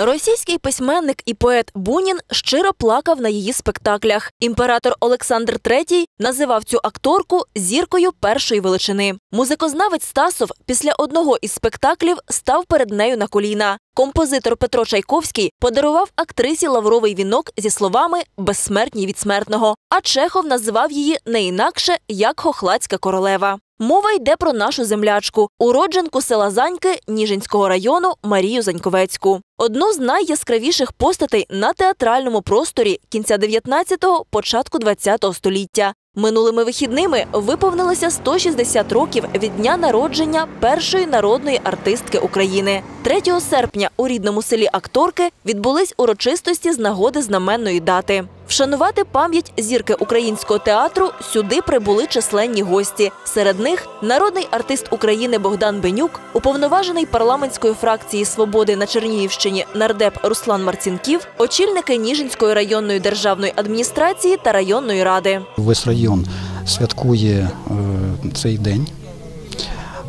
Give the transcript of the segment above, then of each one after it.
Російський письменник і поет Бунін щиро плакав на її спектаклях. Імператор Олександр III називав цю акторку зіркою першої величини. Музикознавець Стасов після одного із спектаклів став перед нею на коліна. Композитор Петро Чайковський подарував актрисі лавровий вінок зі словами Безсмертній від смертного. А Чехов називав її не інакше як Хохладська королева. Мова йде про нашу землячку, уродженку села Заньки Ніжинського району Марію Заньковецьку. Одну з найяскравіших постатей на театральному просторі кінця 19-го, початку 20-го століття. Минулими вихідними виповнилося 160 років від дня народження першої народної артистки України. 3 серпня у рідному селі акторки відбулись урочистості з нагоди знаменної дати. Вшанувати пам'ять зірки українського театру сюди прибули численні гості. Серед них народний артист України Богдан Бенюк, уповноважений парламентської фракції свободи на Чернігівщині нардеп Руслан Марцінків, очільники Ніжинської районної державної адміністрації та районної ради. Весь район святкує е, цей день,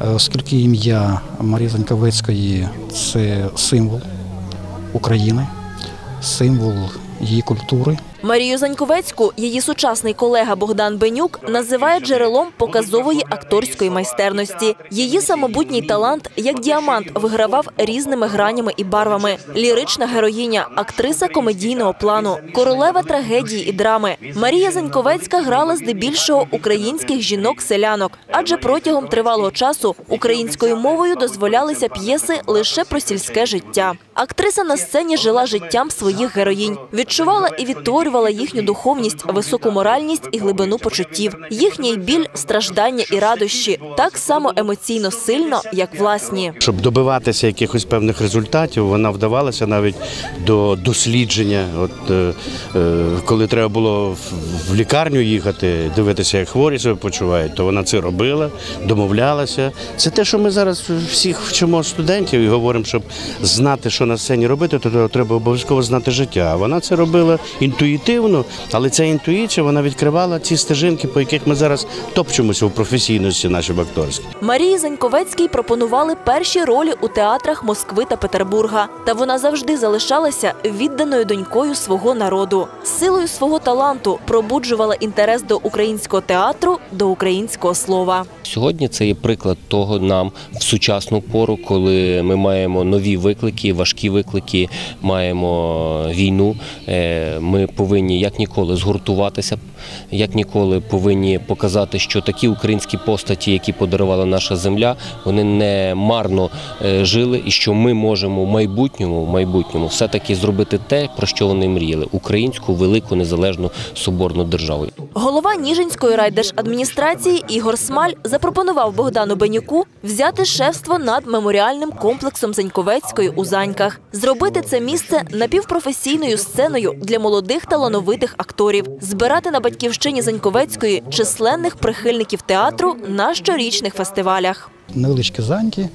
Е, оскільки ім'я Марії Заньковецької це символ України, символ її культури. Марію Заньковецьку її сучасний колега Богдан Бенюк називає джерелом показової акторської майстерності. Її самобутній талант, як діамант, вигравав різними гранями і барвами. Лірична героїня, актриса комедійного плану, королева трагедії і драми. Марія Заньковецька грала здебільшого українських жінок-селянок, адже протягом тривалого часу українською мовою дозволялися п'єси лише про сільське життя. Актриса на сцені жила життям своїх героїнь, відчувала і відтворювала їхню духовність, високу моральність і глибину почуттів, їхній біль, страждання і радощі так само емоційно сильно, як власні. Щоб добиватися якихось певних результатів, вона вдавалася навіть до дослідження. От е, е, коли треба було в- лікарню їхати, дивитися, як хворі себе почувають, то вона це робила, домовлялася. Це те, що ми зараз всіх вчимо студентів і говоримо, щоб знати, що на сцені робити, то треба обов'язково знати життя. Вона це робила інтуїтивно, але ця інтуїція вона відкривала ці стежинки, по яких ми зараз топчемося у професійності нашій в акторській. Марії Заньковецькій пропонували перші ролі у театрах Москви та Петербурга. Та вона завжди залишалася відданою донькою свого народу. Силою свого таланту пробуджувала інтерес до українського театру, до українського слова. Сьогодні це є приклад того нам в сучасну пору, коли ми маємо нові виклики, важкі виклики, маємо війну. Е, Ми повинні як ніколи згуртуватися, як ніколи повинні показати, що такі українські постаті, які подарувала наша земля, вони не марно е, жили, і що ми можемо в майбутньому, в майбутньому все-таки зробити те, про що вони мріяли українську велику незалежну соборну державу. Голова Ніжинської райдержадміністрації Ігор Смаль запропонував Богдану Бенюку взяти шефство над меморіальним комплексом Заньковецької у Заньках, зробити це місце напівпрофесійною сценою для молодих талановитих акторів, збирати на батьківщині Заньковецької численних прихильників театру на щорічних фестивалях. Невеличкі заньки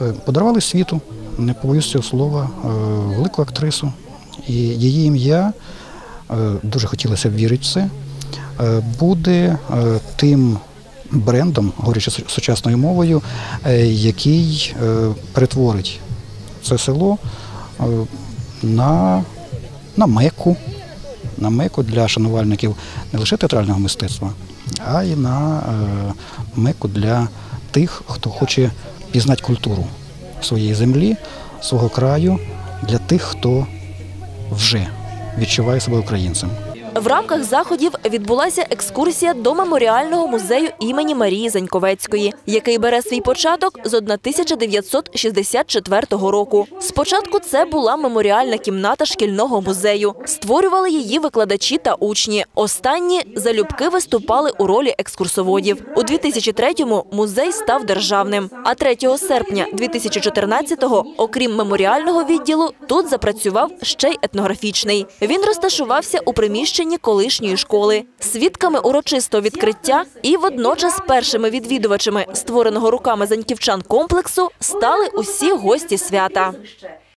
е, подарували світу, не побоюсь цього слова, е, велику актрису. І її ім'я, е, дуже хотілося б вірити в це, буде тим брендом, говорячи сучасною мовою, який перетворить це село на, на меку, на меку для шанувальників не лише театрального мистецтва, а й на е, меку для тих, хто хоче пізнати культуру своєї землі, свого краю, для тих, хто вже відчуває себе українцем. В рамках заходів відбулася екскурсія до меморіального музею імені Марії Заньковецької, який бере свій початок з 1964 року. Спочатку це була меморіальна кімната шкільного музею. Створювали її викладачі та учні. Останні залюбки виступали у ролі екскурсоводів. У 2003-му музей став державним. А 3 серпня 2014-го, окрім меморіального відділу, тут запрацював ще й етнографічний. Він розташувався у приміщенні колишньої школи. Свідками урочистого відкриття і водночас першими відвідувачами створеного руками заньківчан комплексу стали усі гості свята.